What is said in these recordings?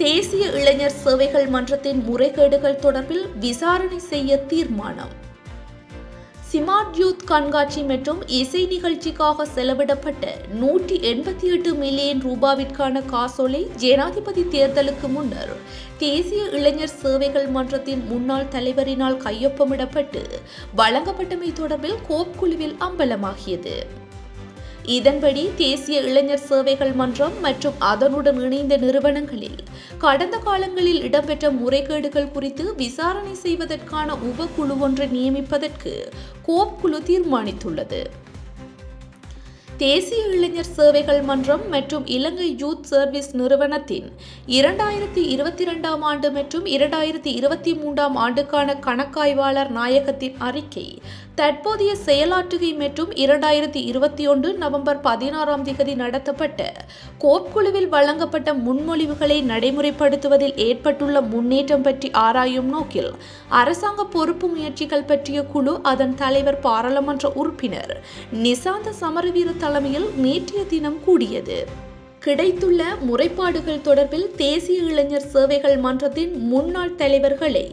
தேசிய இளைஞர் சேவைகள் மன்றத்தின் முறைகேடுகள் தொடர்பில் விசாரணை செய்ய தீர்மானம். சிமார்ட் யூத் கண்காட்சி மற்றும் இசை நிகழ்ச்சிக்காக செலவிடப்பட்ட நூற்றி எண்பத்தி எட்டு மில்லியன் ரூபாவிற்கான காசோலை ஜனாதிபதி தேர்தலுக்கு முன்னர் தேசிய இளைஞர் சேவைகள் மன்றத்தின் முன்னாள் தலைவரினால் கையொப்பமிடப்பட்டு வழங்கப்பட்டமை தொடர்பில் கோப் குழுவில் அம்பலமாகியது. இதன்படி தேசிய இளைஞர் சேவைகள் மன்றம் மற்றும் அதனுடன் இணைந்த நிறுவனங்களில் கடந்த காலங்களில் இடம்பெற்ற முறைகேடுகள் குறித்து விசாரணை செய்வதற்கான உபக்குழு ஒன்றை நியமிப்பதற்கு கோப் குழு தீர்மானித்துள்ளது. தேசிய இளைஞர் சேவைகள் மன்றம் மற்றும் இலங்கை யூத் சர்வீஸ் நிறுவனத்தின் இரண்டாயிரத்தி இருபத்தி இரண்டாம் ஆண்டு மற்றும் இரண்டாயிரத்தி இருபத்தி மூன்றாம் ஆண்டுக்கான கணக்காய்வாளர் நாயகத்தின் அறிக்கை தற்போதைய செயலாற்றுகை மற்றும் இரண்டாயிரத்தி இருபத்தி ஒன்று நவம்பர் பதினாறாம் தேதி நடத்தப்பட்ட கோப் குழுவில் வழங்கப்பட்ட முன்மொழிவுகளை நடைமுறைப்படுத்துவதில் ஏற்பட்டுள்ள முன்னேற்றம் பற்றி ஆராயும் நோக்கில் அரசாங்க பொறுப்பு முயற்சிகள் பற்றிய குழு அதன் தலைவர் பாராளுமன்ற உறுப்பினர் நிசாந்த சமரவீர தலைமையில் நேற்றைய தினம் கூடியது. கிடைத்துள்ள முறைப்பாடுகள் தொடர்பில் தேசிய இளைஞர் சேவைகள் மன்றத்தின் முன்னாள் தலைவர்களை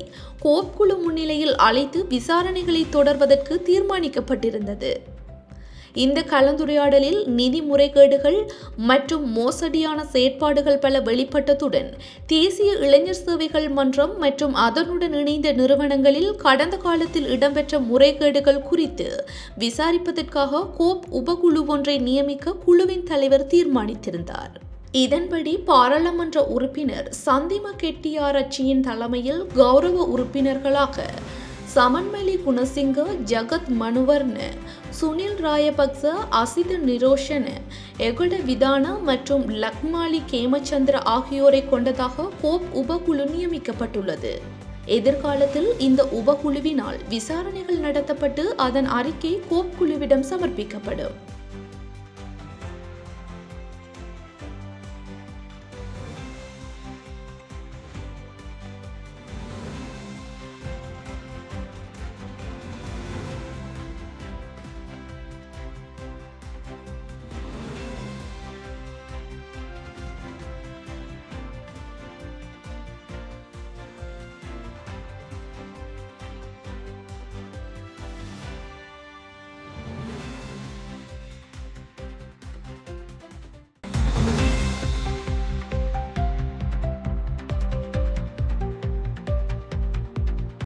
கோப்குழு முன்னிலையில் அழைத்து விசாரணைகளை தொடர்வதற்கு தீர்மானிக்கப்பட்டிருந்தது. இந்த கலந்துரையாடலில் நிதி முறைகேடுகள் மற்றும் மோசடியான செயற்பாடுகள் பல வெளிப்பட்டதுடன் தேசிய இளைஞர் சேவைகள் மன்றம் மற்றும் அதனுடன் இணைந்த நிறுவனங்களில் கடந்த காலத்தில் இடம்பெற்ற முறைகேடுகள் குறித்து விசாரிப்பதற்காக கோப் உபகுழு ஒன்றை நியமிக்க குழுவின் தலைவர் தீர்மானித்திருந்தார். இதன்படி பாராளுமன்ற உறுப்பினர் சந்திம கெட்டியாரட்சியின் தலைமையில் கௌரவ உறுப்பினர்களாக சமன்மலி குணசிங்க ஜகத் மனுவர்னு. சுனில் ராயபக்ச அசித நிரோஷன். எகட விதான மற்றும் லக்மாலி கேமச்சந்திர ஆகியோரை கொண்டதாக கோப் உபகுழு நியமிக்கப்பட்டுள்ளது. எதிர்காலத்தில் இந்த உபகுழுவினால் விசாரணைகள் நடத்தப்பட்டு அதன் அறிக்கை கோப் குழுவிடம் சமர்ப்பிக்கப்படும்.